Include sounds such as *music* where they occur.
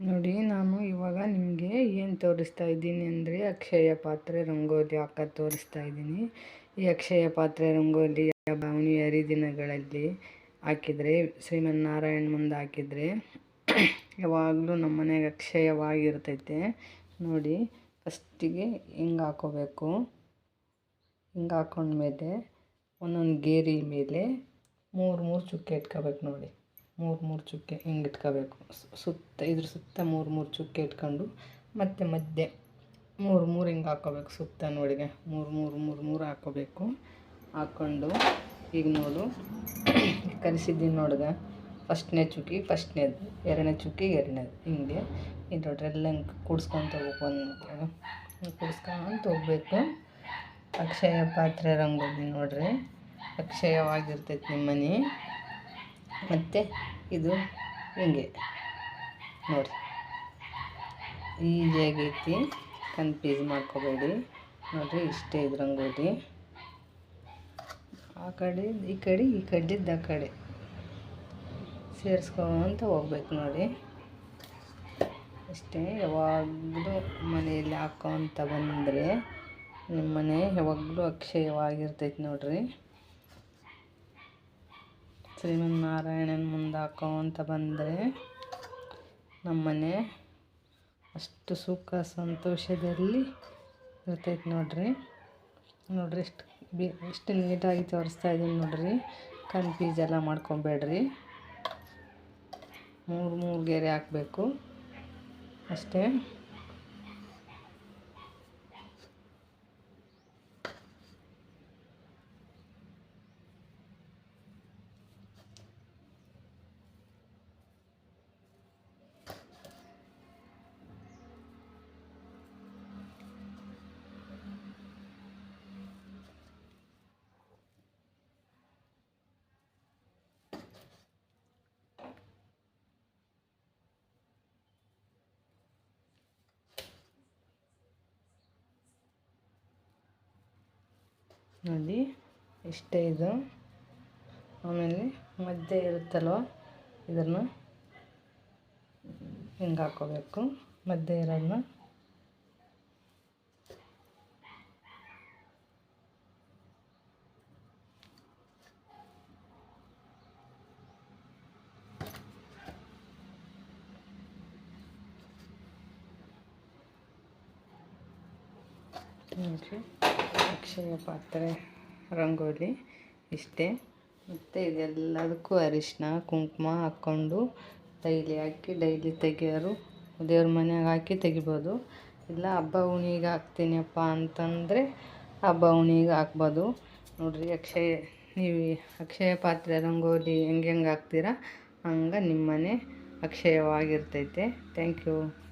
ನೋಡಿ, ನಾನು ಇವಾಗ ನಿಮಗೆ ಏನು ತೋರಿಸ್ತಾ ಇದ್ದೀನಿ ಅಂದರೆ ಅಕ್ಷಯ ಪಾತ್ರೆ ರಂಗೋಲಿ ಹಾಕ ತೋರಿಸ್ತಾ ಇದ್ದೀನಿ. ಈ ಅಕ್ಷಯ ಪಾತ್ರೆ ರಂಗೋಲಿ ಭಾವನಿ ಹರಿದಿನಗಳಲ್ಲಿ ಹಾಕಿದರೆ, ಶ್ರೀಮನ್ನಾರಾಯಣ ಮುಂದೆ ಹಾಕಿದರೆ *clears throat* ಯಾವಾಗಲೂ ನಮ್ಮ ಮನೆಗೆ ಅಕ್ಷಯವಾಗಿರ್ತೈತೆ. ನೋಡಿ, ಫಸ್ಟಿಗೆ ಹಿಂಗೆ ಹಾಕೋಬೇಕು. ಹಿಂಗೆ ಹಾಕೊಂಡ್ಮೇಲೆ ಒಂದೊಂದು ಗೇರಿ ಮೇಲೆ ಮೂರು ಮೂರು ಚುಕ್ಕೆ ಇಟ್ಕೋಬೇಕು ನೋಡಿ. ಮೂರು ಮೂರು ಚುಕ್ಕೆ ಹಿಂಗೆ ಇಟ್ಕೋಬೇಕು. ಸುತ್ತ, ಇದ್ರ ಸುತ್ತ ಮೂರು ಮೂರು ಚುಕ್ಕೆ ಇಟ್ಕೊಂಡು ಮತ್ತು ಮಧ್ಯೆ ಮೂರು ಮೂರು ಹಿಂಗೆ ಹಾಕ್ಕೋಬೇಕು ಸುತ್ತ ನೋಡಿಗೆ. ಮೂರು ಮೂರು ಮೂರು ಮೂರು ಹಾಕೋಬೇಕು. ಹಾಕ್ಕೊಂಡು ಈಗ ನೋಡು *coughs* ಕಲಿಸಿದ್ದೀನಿ ನೋಡಿದೆ. ಫಸ್ಟ್ನೇ ಚುಕ್ಕಿ, ಫಸ್ಟ್ನೇದು, ಎರಡನೇ ಚುಕ್ಕಿ, ಎರಡನೇದು. ಹಿಂಗೆ ಇದು ನೋಡ್ರಿ ಎಲ್ಲ ಹಿಂಗೆ ಕೂಡ್ಸ್ಕೊಂತ ಹೋಗ್ಬೇಕು ಒಂದು ಕೂಡ್ಸ್ಕೊಂತ ಹೋಗ್ಬೇಕು. ಅಕ್ಷಯ ಪಾತ್ರೆ ರಂಗೋಲಿ ನೋಡ್ರಿ. ಅಕ್ಷಯವಾಗಿರ್ತೈತೆ ನಿಮ್ಮ ಮನೆ ಮತ್ತು ಇದು ಹಿಂಗೆ. ನೋಡಿ ಈಜಿಯಾಗೈತಿ ಕನ್ಫ್ಯೂಸ್ ಮಾಡ್ಕೋಬೇಡಿ. ನೋಡಿರಿ, ಇಷ್ಟೇ ಇದು ರಂಗೋಲಿ ಆ ಕಡೆ, ಈ ಕಡೆ, ಈ ಕಡ್ಡಿದ್ದು ಆ ಕಡೆ. ಸೇರಿಸ್ಕೊಂತ ಹೋಗ್ಬೇಕು ನೋಡಿ. ಅಷ್ಟೇ, ಯಾವಾಗಲೂ ಮನೆಯಲ್ಲಿ ಹಾಕೋಂತ ಬಂದರೆ ನಿಮ್ಮ ಮನೆ ಯಾವಾಗಲೂ ಅಕ್ಷಯವಾಗಿರ್ತೈತೆ ನೋಡಿರಿ. ಶ್ರೀಮನ್ನಾರಾಯಣನ ಮುಂದೆ ಹಾಕೋಂತ ಬಂದರೆ ನಮ್ಮನೆ ಅಷ್ಟು ಸುಖ ಸಂತೋಷದಲ್ಲಿ ಇರ್ತೈತೆ ನೋಡಿರಿ. ನೋಡಿರಿ ಎಷ್ಟು ಬಿ, ಎಷ್ಟು ನೀಟಾಗಿ ತೋರಿಸ್ತಾ ಇದ್ದೀನಿ ನೋಡಿರಿ. ಕನ್ಫ್ಯೂಸ್ ಎಲ್ಲ ಮಾಡ್ಕೊಬೇಡ್ರಿ. ಮೂರು ಮೂರು ಗೆರೆ ಹಾಕಬೇಕು. ಅಷ್ಟೇ. ನೋಡಿ ಇಷ್ಟೇ ಇದು ಆಮೇಲೆ ಮಧ್ಯೆ ಇರುತ್ತಲ್ವ ಇದನ್ನು ಹಿಂಗೆ ಹಾಕ್ಕೋಬೇಕು ಮಧ್ಯೆ ಇರೋದನ್ನ ನೋಡಿರಿ ಅಕ್ಷಯ ಪಾತ್ರೆ, ರಂಗೋಲಿ ಇಷ್ಟೇ. ಮತ್ತು ಇದೆಲ್ಲದಕ್ಕೂ ಅರಿಶಿನ, ಕುಂಕುಮ ಹಾಕ್ಕೊಂಡು ಡೈಲಿ ಹಾಕಿ, ಡೈಲಿ ತೆಗಿಯೋರು. ದೇವ್ರ ಮನೆಯಾಗ ಹಾಕಿ ತೆಗಿಬೋದು. ಇಲ್ಲ, ಹಬ್ಬ ಹುಣಿಗೆ ಹಾಕ್ತೀನಪ್ಪ ಅಂತಂದರೆ ಹಬ್ಬ ಹುಣಿಗೆ ಹಾಕ್ಬೋದು. ನೋಡಿರಿ, ಅಕ್ಷಯ, ನೀವು ಅಕ್ಷಯ ಪಾತ್ರೆ, ರಂಗೋಲಿ ಹೆಂಗೆ ಹೆಂಗೆ ಹಾಕ್ತೀರ? ಹಂಗೆ ನಿಮ್ಮ ಮನೆ ಅಕ್ಷಯವಾಗಿರ್ತೈತೆ. Thank you.